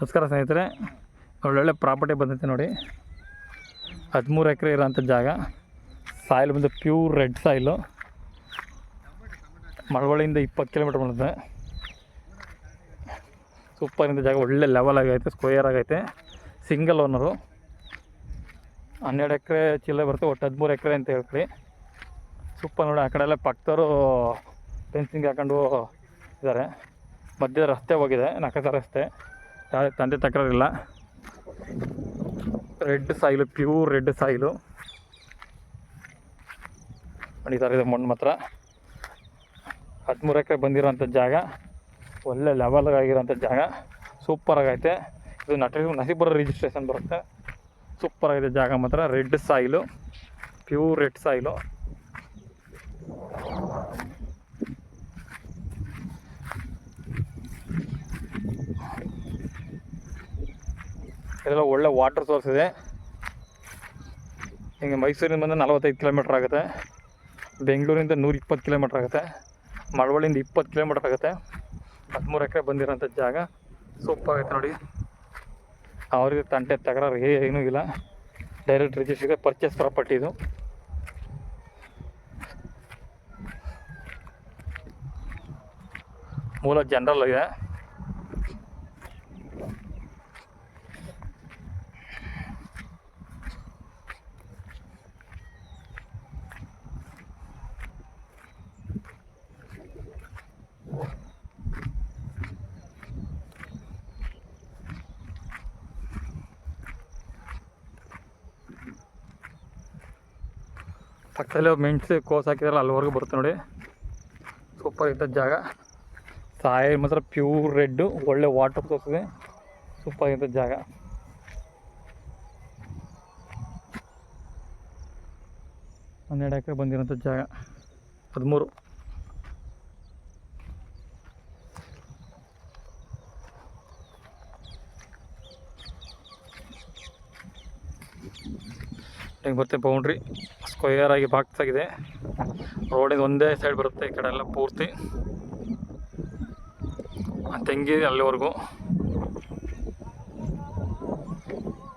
ನಮಸ್ಕಾರ ಸ್ನೇಹಿತರೆ ಒಳ್ಳೊಳ್ಳೆ ಪ್ರಾಪರ್ಟಿ ಬಂದೈತೆ ನೋಡಿ. ಹದಿಮೂರು ಎಕರೆ ಇರೋಂಥ ಜಾಗ. ಸಾಯಿಲ್ ಬಂದು ಪ್ಯೂರ್ ರೆಡ್ ಸಾಯಿಲು ಮಳವಳ್ಳಿಯಿಂದ ಇಪ್ಪತ್ತು ಕಿಲೋಮೀಟ್ರ್ ಬರುತ್ತೆ. ಸೂಪರಿಂದ ಜಾಗ, ಒಳ್ಳೆ ಲೆವೆಲ್ ಆಗೈತೆ ಸ್ಕ್ವೇರ್ ಆಗೈತೆ. ಸಿಂಗಲ್ ಓನರು ಹನ್ನೆರಡು ಎಕರೆ ಚಿಲ್ಲರೆ ಬರುತ್ತೆ, ಒಟ್ಟು ಹದಿಮೂರು ಎಕರೆ ಅಂತ ಹೇಳ್ತೀವಿ ಸೂಪರ್ ನೋಡಿ, ಆ ಕಡೆ ಪಕ್ಕದವರು ಫೆನ್ಸಿಂಗ್ ಹಾಕೊಂಡು ಇದ್ದಾರೆ. ಮಧ್ಯದ ರಸ್ತೆ ಹೋಗಿದೆ ನಕಸ ರಸ್ತೆ. ತಂದೆ ತಕರಾರಿಲ್ಲ. Red soil pure red soil ನೋಡಿ ಇದೆ ಮಣ್ಣು ಮಾತ್ರ. ಹದಿಮೂರು ಎಕರೆ ಬಂದಿರೋಂಥ ಜಾಗ. ಒಳ್ಳೆ ಲೆವೆಲ್ ಆಗಿರೋಂಥ ಜಾಗ. ಸೂಪರ್ ಆಗೈತೆ. ಇದು ನಟ ನಸೀಬರ ರಿಜಿಸ್ಟ್ರೇಷನ್ ಬರುತ್ತೆ. ಸೂಪರ್ ಆಗಿದೆ ಜಾಗ ಮಾತ್ರ. Red soil pure red soil ಇದೆಲ್ಲ ಒಳ್ಳೆ ವಾಟರ್ ಸೋರ್ಸ್ ಇದೆ. ಹಿಂಗೆ ಮೈಸೂರಿಂದ ಬಂದರೆ ನಲವತ್ತೈದು ಕಿಲೋಮೀಟ್ರ್ ಆಗುತ್ತೆ. ಬೆಂಗಳೂರಿಂದ ನೂರ ಇಪ್ಪತ್ತು ಕಿಲೋಮೀಟ್ರ್ ಆಗುತ್ತೆ. ಮಳವಳ್ಳಿಯಿಂದ ಇಪ್ಪತ್ತು ಕಿಲೋಮೀಟ್ರ್ ಆಗುತ್ತೆ. ಹದಿಮೂರು ಎಕರೆ ಬಂದಿರೋಂಥ ಜಾಗ. ಸೂಪರ್ ಆಗುತ್ತೆ ನೋಡಿ. ಅವ್ರಿಗೆ ತಂಟೆ ತಗರಾರು ಏನೂ ಇಲ್ಲ. ಡೈರೆಕ್ಟ್ ರಿಜಿಸ್ಟ್ರಿಗೆ ಪರ್ಚೇಸ್ ಪ್ರಾಪರ್ಟಿ ಇದು. ಮೂಲ ಜನರಲ್ ಇದೆ ಪಕ್ಕದಲ್ಲಿ ಮೆಣಸು ಕೋಸ್ ಹಾಕಿದ್ರಲ್ಲ, ಅಲ್ಲಿವರೆಗೂ ಬರುತ್ತೆ ನೋಡಿ. ಸೂಪರ್ ಇದ್ದ ಜಾಗ. ಸಾಯಿ ಮಾತ್ರ ಪ್ಯೂರ್ ರೆಡ್ಡು ಒಳ್ಳೆ ವಾಟರ್ ತೋರಿಸಿದೆ ಸೂಪರ್ ಇದ್ದ ಜಾಗ. ಹನ್ನೆರಡು ಎಕರೆ ಬಂದಿರೋಂಥ ಜಾಗ. ಹದಿಮೂರು. ಹೆಂಗೆ ಬರುತ್ತೆ ಬೌಂಡ್ರಿ ಸ್ಕ್ವಯರ್ ಆಗಿ ಬಾಕ್ಸ್ ಆಗಿದೆ ಒಂದೇ ಸೈಡ್ ಬರುತ್ತೆ ಈ ಕಡೆ ಎಲ್ಲ ಪೂರ್ತಿ. ತೆಂಗಿ ಅಲ್ಲಿವರೆಗೂ.